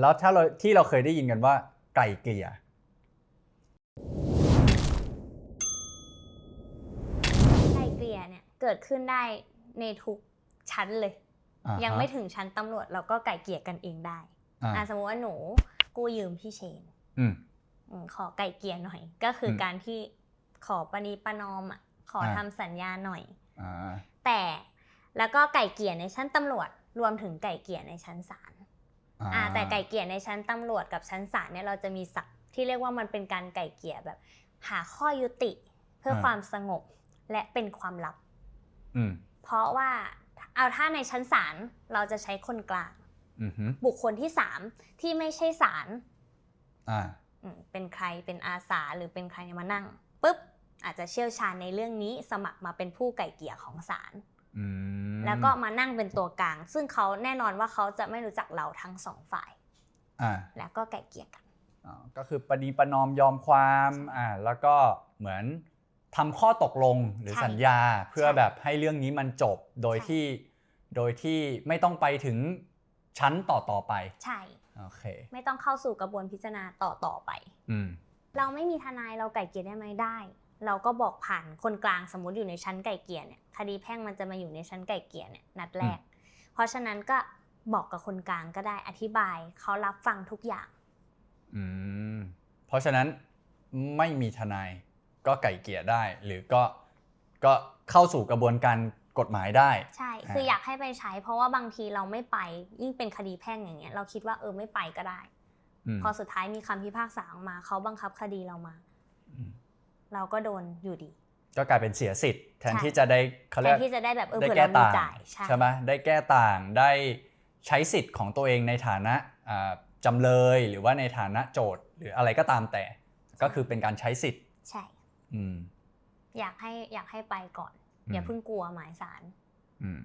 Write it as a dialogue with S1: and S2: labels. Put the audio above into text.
S1: แล้วถ้าเราที่เราเคยได้ยินกันว่าไก่เกลี่ย
S2: ไกลเกลี่ยเนี่ยเกิดขึ้นได้ในทุกชั้นเลย
S1: อ่าฮะ
S2: ยังไม่ถึงชั้นตำรวจเราก็ไก่เกลี่ยกันเองได้
S1: อ่า
S2: อะสมมติว่าหนูกู้ยืมพี่เชน
S1: อืม
S2: อืมขอไก่เกลี่ยหน่อย ก็คืออ
S1: ม
S2: การที่ขอปณีประนอมอะขออา ทำสัญญาหน่อย
S1: อ่า
S2: แต่แล้วก็ไก่เกลี่ยในชั้นตำรวจรวมถึงไก่เกลี่ยในชั้นศาลอ่า แต่ไก่เกลี่ยในชั้นตำรวจกับชั้นศาลเนี่ยเราจะมีศัพท์ที่เรียกว่ามันเป็นการไก่เกลี่ยแบบ หาข้อยุติเพื่อความสงบและเป็นความลับ
S1: อืม
S2: เพราะว่าเอาถ้าในชั้นศาลเราจะใช้คนกลาง
S1: อือฮึ
S2: บุคคลที่สามที่ไม่ใช่ศาล
S1: อ่า
S2: อืมเป็นใครเป็นอาสาหรือเป็นใครมานั่งปุ๊บอาจจะเชี่ยวชาญในเรื่องนี้สมัครมาเป็นผู้ไก่เกลี่ยของศาล
S1: อืม
S2: แล้วก็มานั่งเป็นตัวกลาง ซึ่งเขาแน่นอนว่าเขาจะไม่รู้จักเราทั้งสองฝ่าย
S1: อ่า
S2: แล้วก็ไก่เกลี่ยกัน
S1: อ๋อก็คือประนีประนอมยอมความอ่าแล้วก็เหมือนทำข้อตกลงหรือ
S2: ใช่
S1: สัญญาเพื่อ
S2: ใช่
S1: แบบให้เรื่องนี้มันจบโดย
S2: ใช่
S1: ที่โดยที่ไม่ต้องไปถึงชั้นต่อต่อๆไป
S2: ใช่
S1: โอเค
S2: ไม่ต้องเข้าสู่กระบวนพิจารณาต่อต่อไป
S1: อืม
S2: เราไม่มีทนายเราไก่เกลี่ยได้ไหมได้ เราก็บอกผ่านคนกลางสมมติอยู่ในชั้นไก่เกลี่ยเนี่ยคดีแพ่งมันจะมาอยู่ในชั้นไก่เกลี่ยเนี่ยนัดแรก เพราะฉะนั้นก็บอกกับคนกลางก็ได้อธิบายเขารับฟังทุกอย่าง
S1: อืมเพราะฉะนั้นไม่มีทนายก็ไก่เกลี่ยได้ หรือก็ก็เข้าสู่กระบวนการกฎหมายได้
S2: ใช่
S1: อ่า
S2: คืออยากให้ไปใช้ เพราะว่าบางทีเราไม่ไปยิ่งเป็นคดีแพ่งอย่างเงี้ย เราคิดว่าเออไม่ไปก็ได้
S1: อืม
S2: พอสุดท้ายมีคำพิพากษาออกมาเขาบังคับคดีเรามา
S1: อืม
S2: เราก็โดนอยู่ดี
S1: ก็กลายเป็นเสียสิทธิ์แทน
S2: ใช่
S1: ที่จะได้เขา
S2: แท
S1: เรีย
S2: น
S1: ก
S2: ที่จะได้แบบเออ
S1: ได้
S2: เผื่อ
S1: แก้
S2: เรามี
S1: ต่าง
S2: จ่ายใช่
S1: ใช่ไหมได้แก้ต่างได้ใช้สิทธิ์ของตัวเองในฐานะอ่าจำเลยหรือว่าในฐานะโจทย์หรืออะไรก็ตามแต่ ก็คือเป็นการใช้สิทธิ์
S2: ใช่
S1: อืม
S2: อยากให้อยากให้ไปก่อน
S1: อืม
S2: อย่าเพิ่งกลัวหมายสาร
S1: อืม